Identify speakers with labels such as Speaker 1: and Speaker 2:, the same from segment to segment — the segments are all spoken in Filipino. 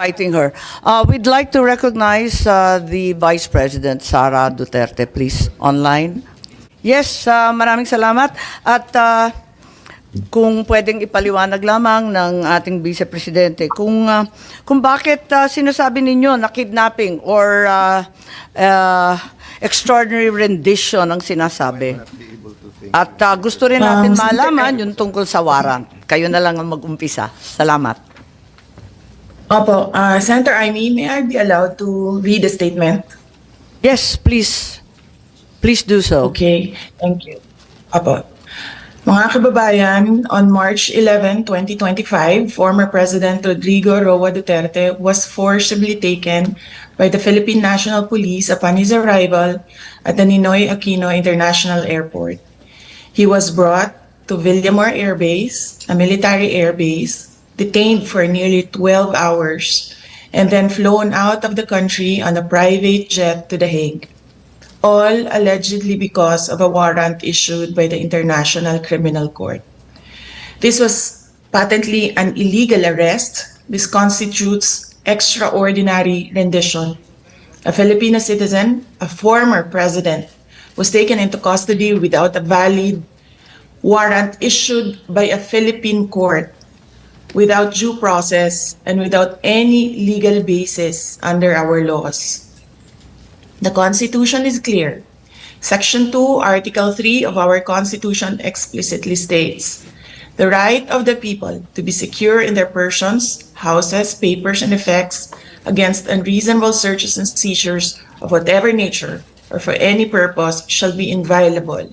Speaker 1: Fighting her. Uh, we'd like to recognize uh, the Vice President, Sara Duterte, please, online. Yes, uh, maraming salamat. At uh, kung pwedeng ipaliwanag lamang ng ating Vice Presidente, kung, uh, kung bakit uh, sinasabi ninyo na kidnapping or uh, uh, extraordinary rendition ang sinasabi. At uh, gusto rin natin
Speaker 2: Um,
Speaker 1: malaman yung tungkol sa warrant. Kayo na lang ang mag-umpisa. Salamat.
Speaker 2: Opo, uh, Senator Amy, may I be allowed to read the statement?
Speaker 1: Yes, please. Please do so.
Speaker 2: Okay, thank you. Opo. Mga kababayan, on March 11, 2025, former President Rodrigo Roa Duterte was forcibly taken by the Philippine National Police upon his arrival at the Ninoy Aquino International Airport. He was brought to Villamor Air Base, a military air base, detained for nearly 12 hours, and then flown out of the country on a private jet to The Hague all allegedly because of a warrant issued by the International Criminal Court. This was patently an illegal arrest. This constitutes extraordinary rendition. A Filipino citizen, a former president, was taken into custody without a valid warrant issued by a Philippine court without due process and without any legal basis under our laws. The Constitution is clear. Section 2, Article 3 of our Constitution explicitly states the right of the people to be secure in their persons, houses, papers, and effects against unreasonable searches and seizures of whatever nature or for any purpose shall be inviolable,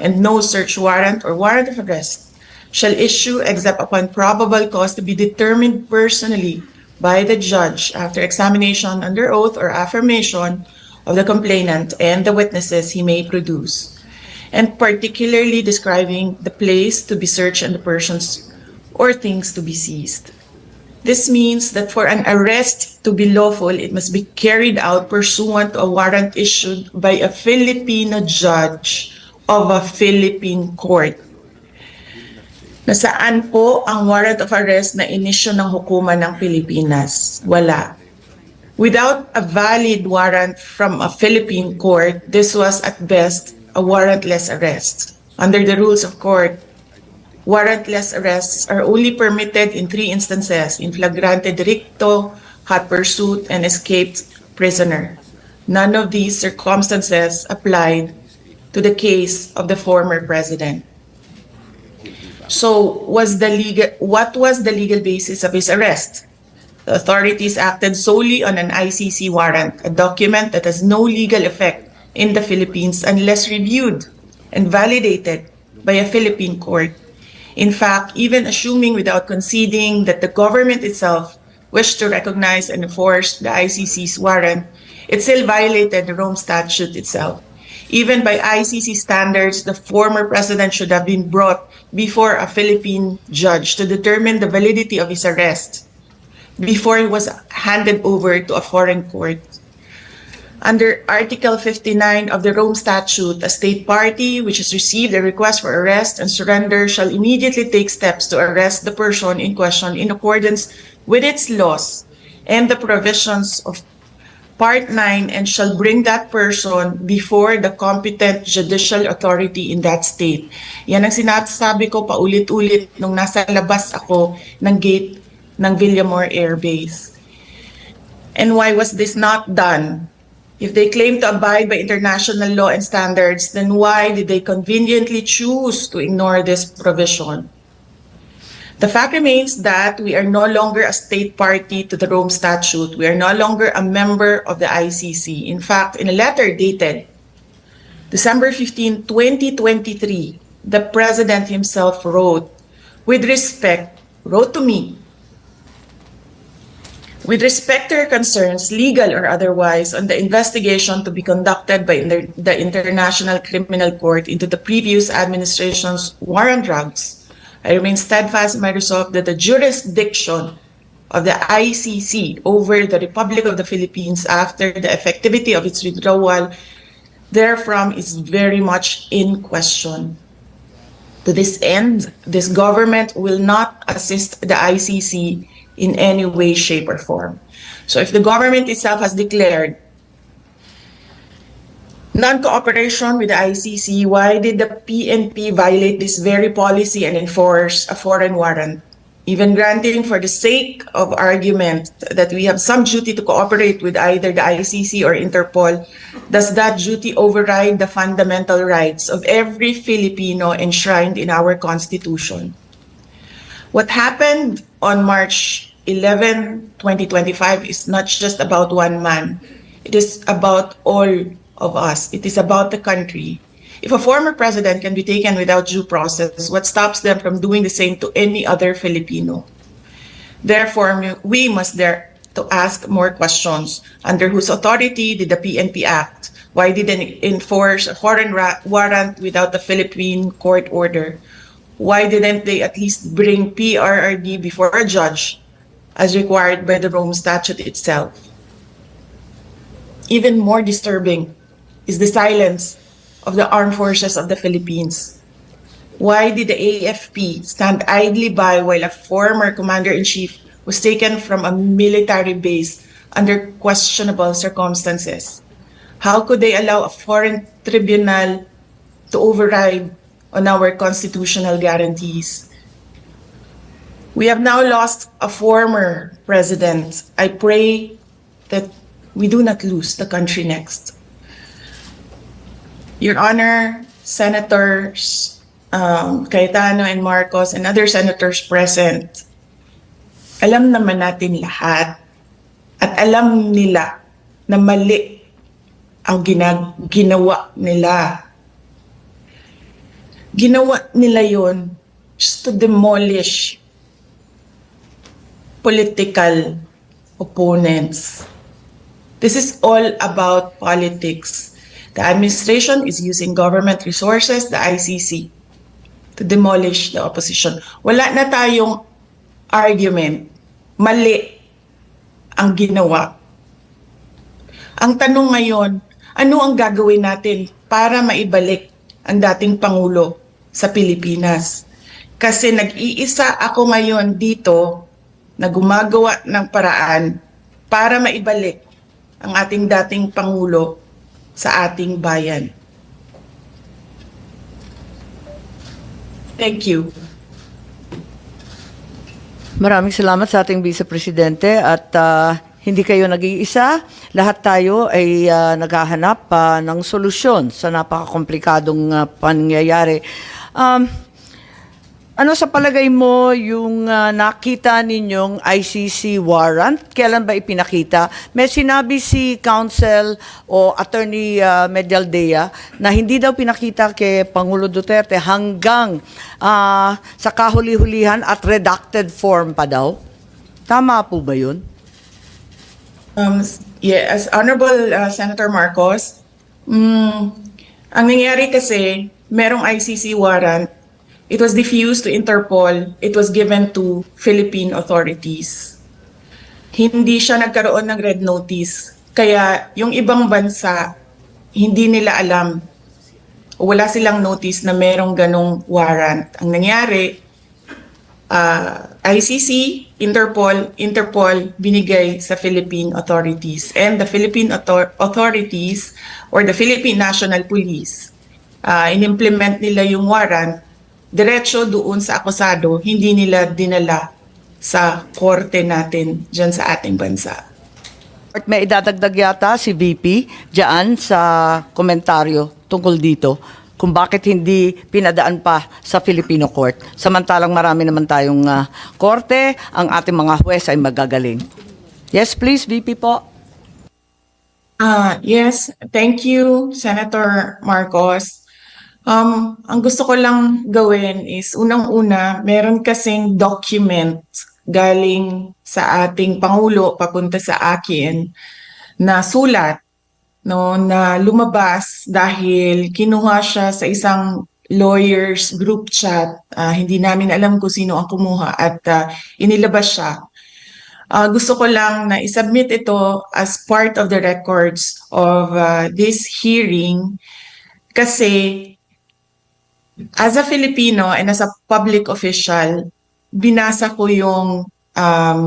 Speaker 2: and no search warrant or warrant of arrest shall issue except upon probable cause to be determined personally by the judge after examination under oath or affirmation of the complainant and the witnesses he may produce, and particularly describing the place to be searched and the persons or things to be seized. This means that for an arrest to be lawful, it must be carried out pursuant to a warrant issued by a Filipino judge of a Philippine court. Nasaan po ang warrant of arrest na inisyo ng hukuman ng Pilipinas? Wala. Without a valid warrant from a Philippine court, this was at best a warrantless arrest. Under the rules of court, warrantless arrests are only permitted in three instances in flagrante delicto, hot pursuit, and escaped prisoner. None of these circumstances applied to the case of the former president. So, was the legal what was the legal basis of his arrest? The authorities acted solely on an ICC warrant, a document that has no legal effect in the Philippines unless reviewed and validated by a Philippine court. In fact, even assuming without conceding that the government itself wished to recognize and enforce the ICC's warrant, it still violated the Rome Statute itself. Even by ICC standards, the former president should have been brought before a Philippine judge to determine the validity of his arrest before he was handed over to a foreign court. Under Article 59 of the Rome Statute, a state party which has received a request for arrest and surrender shall immediately take steps to arrest the person in question in accordance with its laws and the provisions of Part 9 and shall bring that person before the competent judicial authority in that state. Yan ang sinasabi ko paulit-ulit nung nasa labas ako ng gate ng Villamor Air Base. And why was this not done? If they claim to abide by international law and standards, then why did they conveniently choose to ignore this provision? The fact remains that we are no longer a state party to the Rome Statute. We are no longer a member of the ICC. In fact, in a letter dated December 15, 2023, the President himself wrote, with respect, wrote to me, with respect to your concerns, legal or otherwise, on the investigation to be conducted by the International Criminal Court into the previous administration's war on drugs, I remain steadfast in my resolve that the jurisdiction of the ICC over the Republic of the Philippines after the effectivity of its withdrawal therefrom is very much in question. To this end, this government will not assist the ICC in any way, shape, or form. So if the government itself has declared non-cooperation with the ICC, why did the PNP violate this very policy and enforce a foreign warrant? Even granting for the sake of argument that we have some duty to cooperate with either the ICC or Interpol, does that duty override the fundamental rights of every Filipino enshrined in our Constitution? What happened on March 11, 2025 is not just about one man. It is about all of us. It is about the country. If a former president can be taken without due process, what stops them from doing the same to any other Filipino? Therefore, we must dare to ask more questions. Under whose authority did the PNP act? Why did they enforce a foreign ra- warrant without the Philippine court order? Why didn't they at least bring PRRD before a judge as required by the Rome Statute itself? Even more disturbing is the silence of the armed forces of the Philippines. Why did the AFP stand idly by while a former commander-in-chief was taken from a military base under questionable circumstances? How could they allow a foreign tribunal to override on our constitutional guarantees? We have now lost a former president. I pray that we do not lose the country next. Your Honor, Senators um, Cayetano and Marcos and other senators present, alam naman natin lahat at alam nila na mali ang ginag- ginawa nila. Ginawa nila yon just to demolish political opponents. This is all about politics. The administration is using government resources, the ICC, to demolish the opposition. Wala na tayong argument. Mali ang ginawa. Ang tanong ngayon, ano ang gagawin natin para maibalik ang dating Pangulo sa Pilipinas? Kasi nag-iisa ako ngayon dito na gumagawa ng paraan para maibalik ang ating dating Pangulo sa ating bayan. Thank you.
Speaker 1: Maraming salamat sa ating Vice Presidente at ah, hindi kayo nag-iisa. Lahat tayo ay ah, naghahanap ah, ng solusyon sa napakakomplikadong ah, pangyayari. Um, ano sa palagay mo yung ah, nakita ninyong ICC warrant? Kailan ba ipinakita? May sinabi si Counsel o Attorney uh, Medialdea na hindi daw pinakita kay Pangulo Duterte hanggang ah, sa kahuli-hulihan at redacted form pa daw. Tama po ba yun?
Speaker 2: Um, yeah, as Honorable uh, Senator Marcos, mm, ang nangyari kasi, merong ICC warrant, it was diffused to Interpol, it was given to Philippine authorities. Hindi siya nagkaroon ng red notice. Kaya yung ibang bansa, hindi nila alam wala silang notice na merong ganong warrant. Ang nangyari, uh, ICC, Interpol, Interpol binigay sa Philippine authorities. And the Philippine author- authorities or the Philippine National Police, uh, inimplement nila yung warrant, diretso doon sa akusado, hindi nila dinala sa korte natin dyan sa ating bansa.
Speaker 1: At may idadagdag yata si VP dyan sa komentaryo tungkol dito kung bakit hindi pinadaan pa sa Filipino court. Samantalang marami naman tayong ah, korte, ang ating mga huwes ay magagaling. Yes, please, VP po.
Speaker 2: Ah, yes, thank you, Senator Marcos. Um, ang gusto ko lang gawin is unang-una, meron kasing document galing sa ating pangulo papunta sa akin na sulat no na lumabas dahil kinuha siya sa isang lawyers group chat. Ah, hindi namin alam kung sino ang kumuha at ah, inilabas siya. Ah, gusto ko lang na isubmit ito as part of the records of ah, this hearing kasi as a Filipino and as a public official, binasa ko yung um,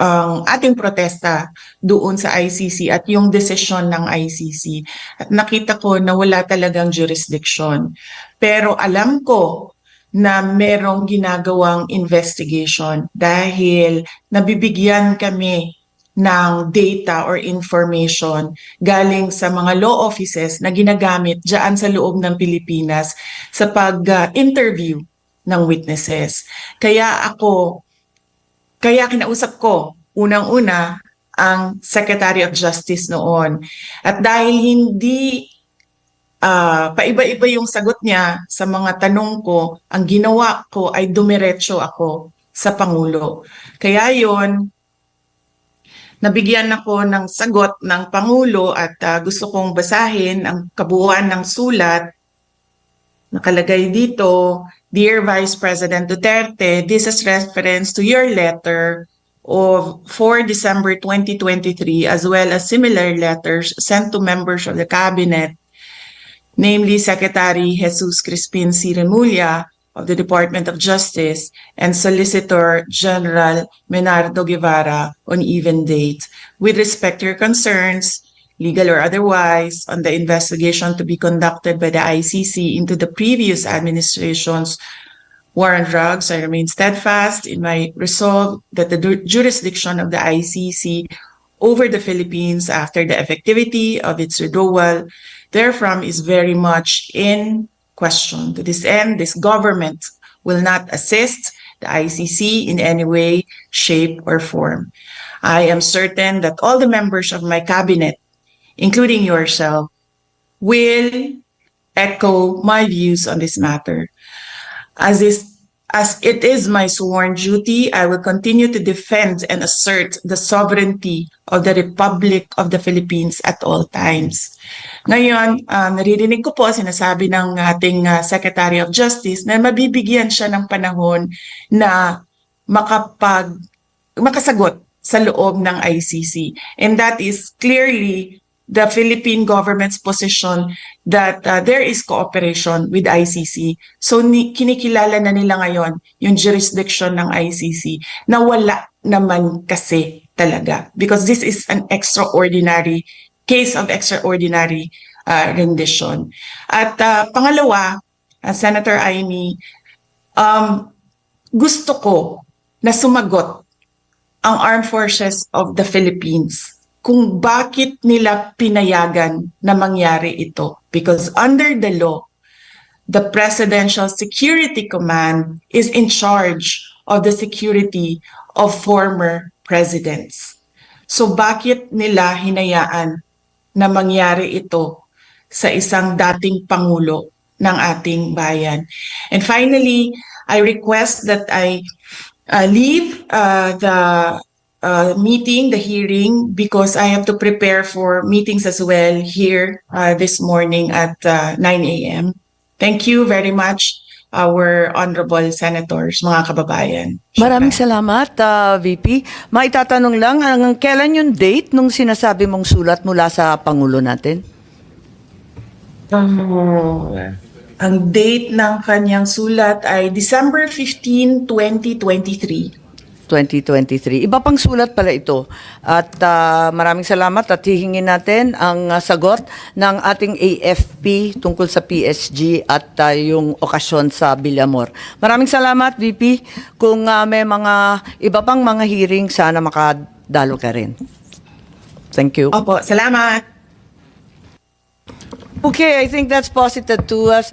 Speaker 2: ang ating protesta doon sa ICC at yung desisyon ng ICC. At nakita ko na wala talagang jurisdiction. Pero alam ko na merong ginagawang investigation dahil nabibigyan kami ng data or information galing sa mga law offices na ginagamit dyan sa loob ng Pilipinas sa pag-interview ng witnesses. Kaya ako, kaya kinausap ko unang-una ang Secretary of Justice noon. At dahil hindi ah, paiba-iba yung sagot niya sa mga tanong ko, ang ginawa ko ay dumiretso ako sa Pangulo. Kaya yon nabigyan ako ng sagot ng Pangulo at ah, gusto kong basahin ang kabuuan ng sulat. Nakalagay dito, Dear Vice President Duterte, this is reference to your letter of 4 December 2023 as well as similar letters sent to members of the cabinet, namely Secretary Jesus Crispin C. of the Department of Justice and Solicitor General Menardo Guevara on even date. With respect to your concerns, legal or otherwise, on the investigation to be conducted by the ICC into the previous administration's war on drugs, I remain steadfast in my resolve that the ju- jurisdiction of the ICC over the Philippines after the effectivity of its withdrawal therefrom is very much in question. To this end, this government will not assist the ICC in any way, shape, or form. I am certain that all the members of my cabinet, including yourself, will echo my views on this matter. As is as it is my sworn duty, I will continue to defend and assert the sovereignty of the Republic of the Philippines at all times. Ngayon, ah, naririnig ko po sinasabi ng ating ah, Secretary of Justice na mabibigyan siya ng panahon na makapag makasagot sa loob ng ICC. And that is clearly the Philippine government's position that uh, there is cooperation with ICC. So ni, kinikilala na nila ngayon yung jurisdiction ng ICC na wala naman kasi talaga because this is an extraordinary case of extraordinary uh, rendition. At uh, pangalawa, uh, Senator Aimee, um, gusto ko na sumagot ang Armed Forces of the Philippines kung bakit nila pinayagan na mangyari ito. Because under the law, the Presidential Security Command is in charge of the security of former presidents. So bakit nila hinayaan na mangyari ito sa isang dating pangulo ng ating bayan? And finally, I request that I uh, leave uh, the uh, meeting, the hearing, because I have to prepare for meetings as well here uh, this morning at uh, 9 a.m. Thank you very much, our honorable senators, mga kababayan.
Speaker 1: Maraming salamat, ah, VP. Maitatanong lang, hanggang kailan yung date nung sinasabi mong sulat mula sa Pangulo natin?
Speaker 2: Ang date ng kanyang sulat ay December 15, 2023.
Speaker 1: 2023. Iba pang sulat pala ito. At ah, maraming salamat at hihingin natin ang ah, sagot ng ating AFP tungkol sa PSG at ah, yung okasyon sa Villamor. Maraming salamat, VP. Kung ah, may mga iba pang mga hearing, sana makadalo ka rin. Thank you.
Speaker 2: Opo, salamat.
Speaker 1: Okay, I think that's posited to us.